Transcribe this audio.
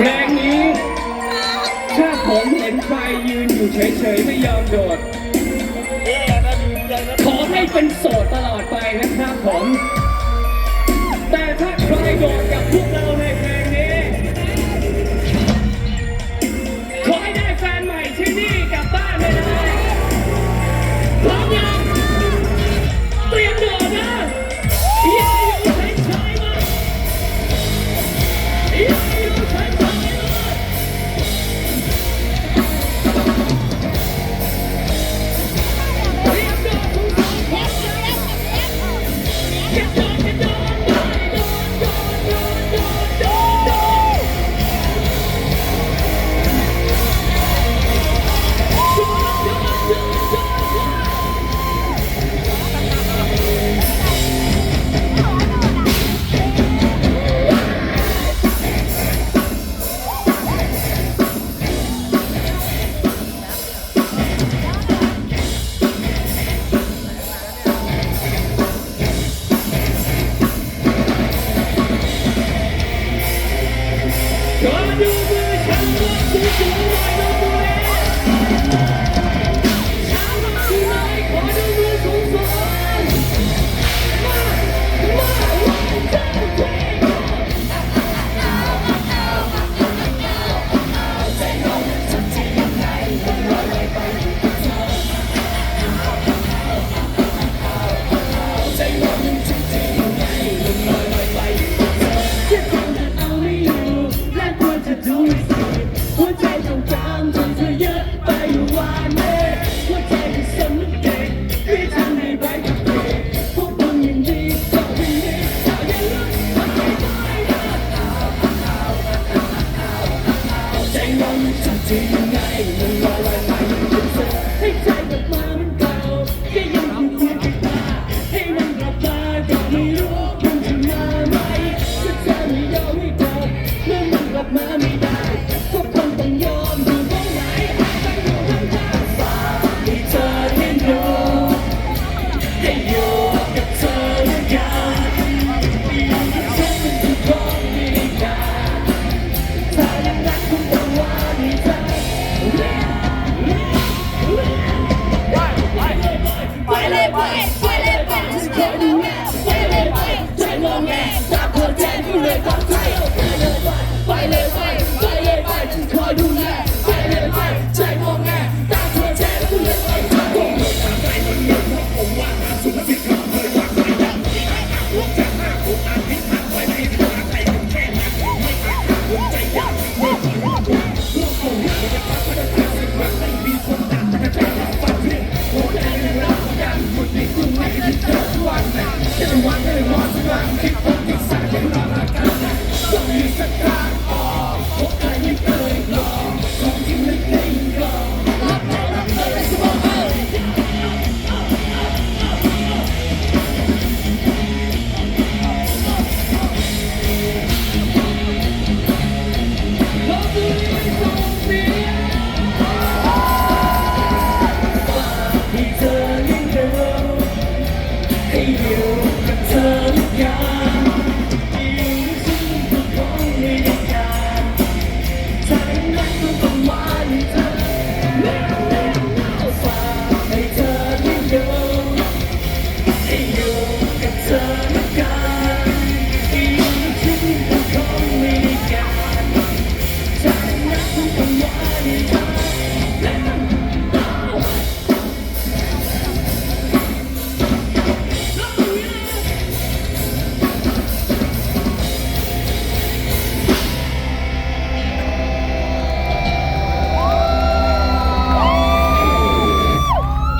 เพลงนี้ถ้าผมเห็นไฟยืนอยู่เฉยๆไม่ยอมโดดขอให้เป็นโสดตลอดไปนะครับผม Can you be, can see.